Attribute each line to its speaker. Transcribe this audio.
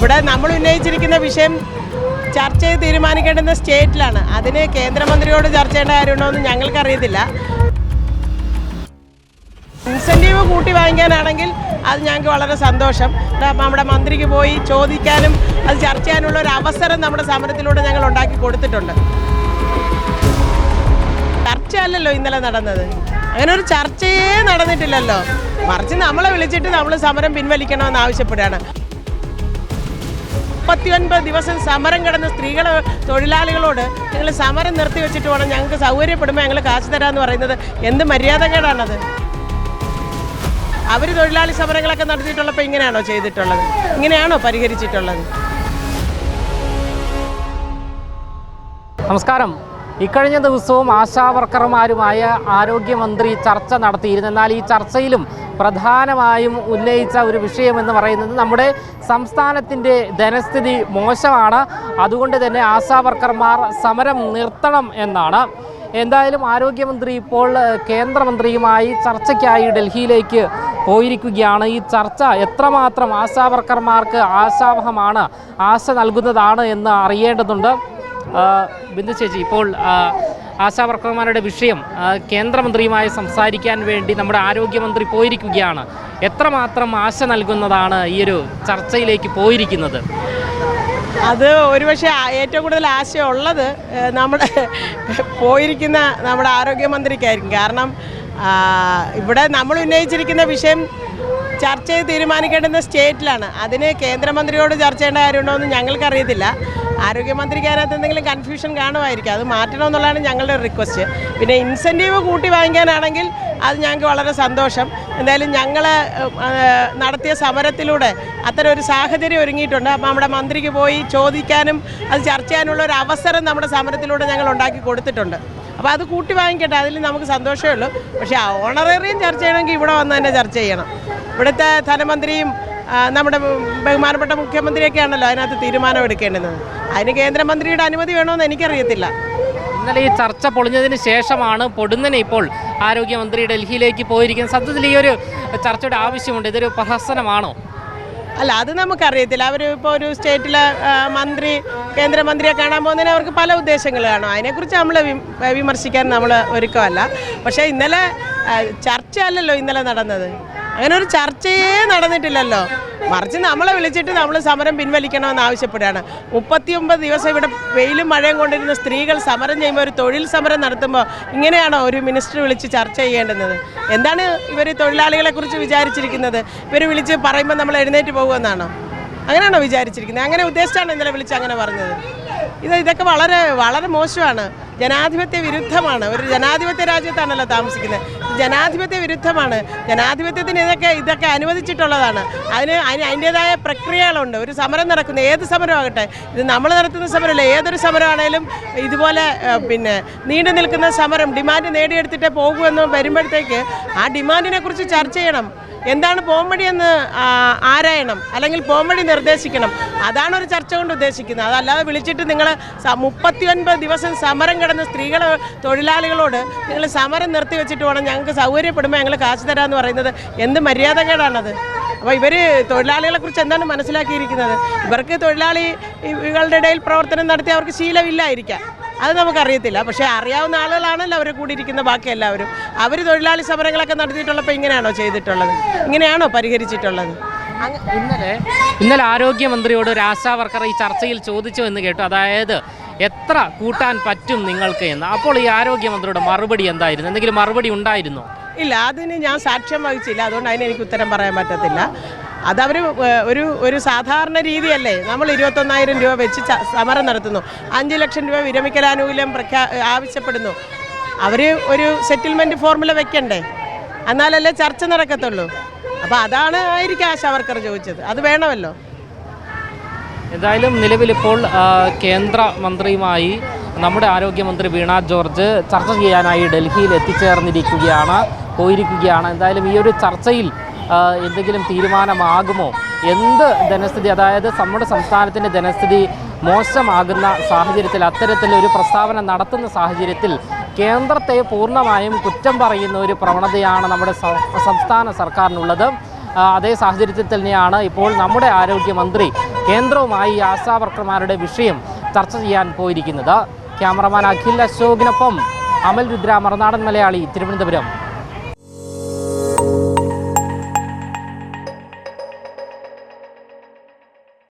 Speaker 1: ഇവിടെ നമ്മൾ ഉന്നയിച്ചിരിക്കുന്ന വിഷയം ചർച്ച ചെയ്ത് തീരുമാനിക്കേണ്ടുന്ന സ്റ്റേറ്റിലാണ്. അതിന് കേന്ദ്രമന്ത്രിയോട് ചർച്ച ചെയ്യേണ്ട കാര്യമുണ്ടോ എന്ന് ഞങ്ങൾക്കറിയത്തില്ല. ഇൻസെന്റീവ് കൂട്ടി വാങ്ങിക്കാനാണെങ്കിൽ അത് ഞങ്ങൾക്ക് വളരെ സന്തോഷം. നമ്മുടെ മന്ത്രിക്ക് പോയി ചോദിക്കാനും അത് ചർച്ച ചെയ്യാനുള്ള ഒരു അവസരം നമ്മുടെ സമരത്തിലൂടെ ഞങ്ങൾ ഉണ്ടാക്കി കൊടുത്തിട്ടുണ്ട്. ചർച്ച അല്ലല്ലോ ഇന്നലെ നടന്നത്. അങ്ങനെ ഒരു ചർച്ചയേ നടന്നിട്ടില്ലല്ലോ. മറിച്ച് നമ്മളെ വിളിച്ചിട്ട് നമ്മൾ സമരം പിൻവലിക്കണമെന്ന് ആവശ്യപ്പെടുകയാണ്. മുപ്പത്തിയൊൻപത് ദിവസം സമരം കിടന്ന സ്ത്രീകളെ തൊഴിലാളികളോട് നിങ്ങൾ സമരം നിർത്തി വെച്ചിട്ട് വേണം ഞങ്ങൾക്ക് സൗകര്യപ്പെടുമ്പോൾ ഞങ്ങൾ കാശ് തരാമെന്ന് പറയുന്നത്. എന്ത് മര്യാദകേടാണത്? അവർ തൊഴിലാളി സമരങ്ങളൊക്കെ നടത്തിയിട്ടുള്ളപ്പോൾ ഇങ്ങനെയാണോ ചെയ്തിട്ടുള്ളത്? ഇങ്ങനെയാണോ പരിഹരിച്ചിട്ടുള്ളത്?
Speaker 2: നമസ്കാരം. ഇക്കഴിഞ്ഞ ദിവസവും ആശാവർക്കർമാരുമായ ആരോഗ്യമന്ത്രി ചർച്ച നടത്തിയിരുന്നു. എന്നാൽ ഈ ചർച്ചയിലും പ്രധാനമായും ഉന്നയിച്ച ഒരു വിഷയമെന്ന് പറയുന്നത് നമ്മുടെ സംസ്ഥാനത്തിന്റെ ധനസ്ഥിതി മോശമാണ്. അതുകൊണ്ട് തന്നെ ആശാവർക്കർമാർ സമരം നിർത്തണം എന്നാണ്. എന്തായാലും ആരോഗ്യമന്ത്രി ഇപ്പോൾ കേന്ദ്രമന്ത്രിയുമായി ചർച്ചയ്ക്കായി ഡൽഹിയിലേക്ക് പോയിരിക്കുകയാണ്. ഈ ചർച്ച എത്രമാത്രം ആശാവർക്കർമാർക്ക് ആശാവഹമാണ് ആശ നൽകുന്നതാണ് എന്ന് അറിയേണ്ടതുണ്ട്. ബിന്ദു ചേച്ചി ഇപ്പോൾ ആശാവർക്കർമാരുടെ വിഷയം കേന്ദ്രമന്ത്രിയുമായി സംസാരിക്കാൻ വേണ്ടി നമ്മുടെ ആരോഗ്യമന്ത്രി പോയിരിക്കുകയാണ്. എത്രമാത്രം ആശ നൽകുന്നതാണ് ഈ ഒരു ചർച്ചയിലേക്ക് പോയിരിക്കുന്നത്?
Speaker 1: അത് ഒരുപക്ഷെ ഏറ്റവും കൂടുതൽ ആശയമുള്ളത് നമ്മുടെ പോയിരിക്കുന്ന നമ്മുടെ ആരോഗ്യമന്ത്രിക്കായിരിക്കും. കാരണം ഇവിടെ നമ്മൾ ഉന്നയിച്ചിരിക്കുന്ന വിഷയം ചർച്ച ചെയ്ത് തീരുമാനിക്കേണ്ടുന്ന സ്റ്റേറ്റിലാണ്. അതിന് കേന്ദ്രമന്ത്രിയോട് ചർച്ച ചെയ്യേണ്ട കാര്യമുണ്ടോ എന്ന് ഞങ്ങൾക്കറിയത്തില്ല. ആരോഗ്യമന്ത്രിക്ക് അതിനകത്ത് എന്തെങ്കിലും കൺഫ്യൂഷൻ കാണുമായിരിക്കും. അത് മാറ്റണം എന്നുള്ളതാണ് ഞങ്ങളുടെ റിക്വസ്റ്റ് പിന്നെ ഇൻസെന്റീവ് കൂട്ടി വാങ്ങിക്കാനാണെങ്കിൽ അത് ഞങ്ങൾക്ക് വളരെ സന്തോഷം. എന്തായാലും ഞങ്ങൾ നടത്തിയ സമരത്തിലൂടെ അത്തരം ഒരു സാഹചര്യം ഒരുങ്ങിയിട്ടുണ്ട്. അപ്പോൾ നമ്മുടെ മന്ത്രിക്ക് പോയി ചോദിക്കാനും അത് ചർച്ച ചെയ്യാനുള്ള ഒരു അവസരം നമ്മുടെ സമരത്തിലൂടെ ഞങ്ങൾ ഉണ്ടാക്കി കൊടുത്തിട്ടുണ്ട്. അപ്പോൾ അത് കൂട്ടി വാങ്ങിക്കട്ടെ. അതിൽ നമുക്ക് സന്തോഷമേ ഉള്ളൂ. പക്ഷേ ആ ഓണറേറിയം ചർച്ച ചെയ്യണമെങ്കിൽ ഇവിടെ വന്ന് തന്നെ ചർച്ച ചെയ്യണം. ഇവിടുത്തെ ധനമന്ത്രിയും നമ്മുടെ ബഹുമാനപ്പെട്ട മുഖ്യമന്ത്രിയൊക്കെയാണല്ലോ അതിനകത്ത് തീരുമാനം എടുക്കേണ്ടത് അതിന് കേന്ദ്രമന്ത്രിയുടെ അനുമതി വേണമെന്ന് എനിക്കറിയത്തില്ല.
Speaker 2: ഇന്നലെ ഈ ചർച്ച പൊളിഞ്ഞതിന് ശേഷമാണ് പൊടുന്നനെ ഇപ്പോൾ ആരോഗ്യമന്ത്രി ഡൽഹിയിലേക്ക് പോയിരിക്കുന്നത്. സത്യത്തിൽ ഈ ഒരു ചർച്ചയുടെ ആവശ്യമുണ്ട്. ഇതൊരു പ്രഹസനമാണോ?
Speaker 1: അല്ല അത് നമുക്കറിയത്തില്ല. അവർ ഇപ്പോൾ ഒരു സ്റ്റേറ്റിലെ മന്ത്രി കേന്ദ്രമന്ത്രിയെ കാണാൻ പോകുന്നതിന് അവർക്ക് പല ഉദ്ദേശങ്ങൾ കാണും. അതിനെക്കുറിച്ച് നമ്മൾ വിമർശിക്കാൻ നമ്മൾ ഒരുക്കമല്ല. പക്ഷേ ഇന്നലെ ചർച്ചയല്ലല്ലോ ഇന്നലെ നടന്നത്. അങ്ങനെ ഒരു ചർച്ചയേ നടന്നിട്ടില്ലല്ലോ. മറിച്ച് നമ്മളെ വിളിച്ചിട്ട് നമ്മൾ സമരം പിൻവലിക്കണമെന്ന് ആവശ്യപ്പെടുകയാണ്. മുപ്പത്തിയൊമ്പത് ദിവസം ഇവിടെ വെയിലും മഴയും കൊണ്ടിരുന്ന സ്ത്രീകൾ സമരം ചെയ്യുമ്പോൾ ഒരു തൊഴിൽ സമരം നടത്തുമ്പോൾ ഇങ്ങനെയാണോ ഒരു മിനിസ്റ്റർ വിളിച്ച് ചർച്ച ചെയ്യേണ്ടുന്നത്? എന്താണ് ഇവർ തൊഴിലാളികളെ കുറിച്ച് വിചാരിച്ചിരിക്കുന്നത്? ഇവർ വിളിച്ച് പറയുമ്പോൾ നമ്മൾ എഴുന്നേറ്റ് പോകുമെന്നാണോ? അങ്ങനെയാണോ വിചാരിച്ചിരിക്കുന്നത്? അങ്ങനെ ഉദ്ദേശിച്ചാണ് ഇന്നലെ വിളിച്ച് അങ്ങനെ പറഞ്ഞത്? ഇത് ഇതൊക്കെ വളരെ വളരെ മോശമാണ്. ജനാധിപത്യ വിരുദ്ധമാണ്. ഒരു ജനാധിപത്യ രാജ്യത്താണല്ലോ താമസിക്കുന്നത്. ജനാധിപത്യ വിരുദ്ധമാണ്. ജനാധിപത്യത്തിന് ഇതൊക്കെ ഇതൊക്കെ അനുവദിച്ചിട്ടുള്ളതാണ്. അതിന് അതിന്റെതായ പ്രക്രിയകളുണ്ട്. ഒരു സമരം നടക്കുന്ന. ഏത് സമരമാകട്ടെ? ഇത് നമ്മൾ നടത്തുന്ന സമരമല്ല. ഏതൊരു സമരമാണേലും ഇതുപോലെ പിന്നെ നീണ്ടു നിൽക്കുന്ന സമരം ഡിമാൻഡ് നേടിയെടുത്തിട്ടേ പോകുമെന്ന് വരുമ്പോഴത്തേക്ക് ആ ഡിമാൻഡിനെ കുറിച്ച് ചർച്ച ചെയ്യണം. എന്താണ് പോംവഴി എന്ന് ആരായണം? അല്ലെങ്കിൽ പോംവഴി നിർദ്ദേശിക്കണം? അതാണ് ഒരു ചർച്ച കൊണ്ട് ഉദ്ദേശിക്കുന്നത്. അതല്ലാതെ വിളിച്ചിട്ട് നിങ്ങൾ മുപ്പത്തി ഒൻപത് ദിവസം സമരം കിടന്ന സ്ത്രീകൾ തൊഴിലാളികളോട് നിങ്ങൾ സമരം നിർത്തി വെച്ചിട്ട് വേണം ഞങ്ങൾക്ക് സൗകര്യപ്പെടുമ്പോൾ ഞങ്ങൾ കാശ് തരാമെന്ന് പറയുന്നത് എന്ത് മര്യാദകേടാണത്? അപ്പോൾ ഇവർ തൊഴിലാളികളെ കുറിച്ച് എന്താണ് മനസ്സിലാക്കിയിരിക്കുന്നത്? ഇവർക്ക് തൊഴിലാളികളുടെ ഇടയിൽ പ്രവർത്തനം നടത്തി അവർക്ക് ശീലമില്ലായിരിക്കാം. അത് നമുക്കറിയത്തില്ല. പക്ഷേ അറിയാവുന്ന ആളുകളാണല്ലോ അവരെ കൂടി ഇരിക്കുന്ന ബാക്കി എല്ലാവരും. അവർ തൊഴിലാളി സമരങ്ങളൊക്കെ നടത്തിയിട്ടുള്ളപ്പോൾ ഇങ്ങനെയാണോ ചെയ്തിട്ടുള്ളത്? ഇങ്ങനെയാണോ പരിഹരിച്ചിട്ടുള്ളത്?
Speaker 2: ഇന്നലെ ഇന്നലെ ആരോഗ്യമന്ത്രിയോട് ഒരു ആശാ വർക്കർ ഈ ചർച്ചയിൽ ചോദിച്ചു എന്ന് കേട്ടു. അതായത് എത്ര കൂട്ടാൻ പറ്റും നിങ്ങൾക്ക് എന്ന്? അപ്പോൾ ഈ ആരോഗ്യമന്ത്രിയുടെ മറുപടി എന്തായിരുന്നു? എന്തെങ്കിലും മറുപടി ഉണ്ടായിരുന്നോ?
Speaker 1: ഇല്ല അതിന് ഞാൻ സാക്ഷ്യം വഹിച്ചില്ല. അതുകൊണ്ട് അതിന് എനിക്ക് ഉത്തരം പറയാൻ പറ്റത്തില്ല. അതവർ ഒരു ഒരു സാധാരണ രീതിയല്ലേ? നമ്മൾ ഇരുപത്തൊന്നായിരം രൂപ വെച്ച് സമരം നടത്തുന്നു. അഞ്ച് ലക്ഷം രൂപ വിരമിക്കലാനുകൂല്യം പ്രഖ്യാ ആവശ്യപ്പെടുന്നു. അവർ ഒരു സെറ്റിൽമെന്റ് ഫോർമുല വെക്കണ്ടേ? എന്നാലല്ലേ ചർച്ച നടക്കത്തുള്ളൂ. അപ്പോൾ അതാണ് ആയിരിക്കും ആശാ വർക്കർ ചോദിച്ചത്. അത് വേണമല്ലോ?
Speaker 2: എന്തായാലും നിലവിലിപ്പോൾ കേന്ദ്ര മന്ത്രിയുമായി നമ്മുടെ ആരോഗ്യമന്ത്രി വീണ ജോർജ് ചർച്ച ചെയ്യാനായി ഡൽഹിയിൽ എത്തിച്ചേർന്നിരിക്കുകയാണ് പോയിരിക്കുകയാണ്. എന്തായാലും ഈ ഒരു ചർച്ചയിൽ എന്തെങ്കിലും തീരുമാനമാകുമോ? എന്ത് ധനസ്ഥിതി അതായത് നമ്മുടെ സംസ്ഥാനത്തിന്റെ ധനസ്ഥിതി മോശമാകുന്ന സാഹചര്യത്തിൽ അത്തരത്തിൽ ഒരു പ്രസ്താവന നടത്തുന്ന സാഹചര്യത്തിൽ കേന്ദ്രത്തെ പൂർണമായും കുറ്റം പറയുന്ന ഒരു പ്രവണതയാണ് നമ്മുടെ സംസ്ഥാന സർക്കാരിനുള്ളത്. അതേ സാഹചര്യത്തിൽ തന്നെയാണ് ഇപ്പോൾ നമ്മുടെ ആരോഗ്യമന്ത്രി കേന്ദ്രവുമായി ആശാ ആശാവർക്കർമാരുടെ വിഷയം ചർച്ച ചെയ്യാൻ പോയിരിക്കുന്നത്. ക്യാമറമാൻ അഖിൽ അശോകിനൊപ്പം അമൽ രുദ്ര മറുനാടൻ മലയാളി തിരുവനന്തപുരം.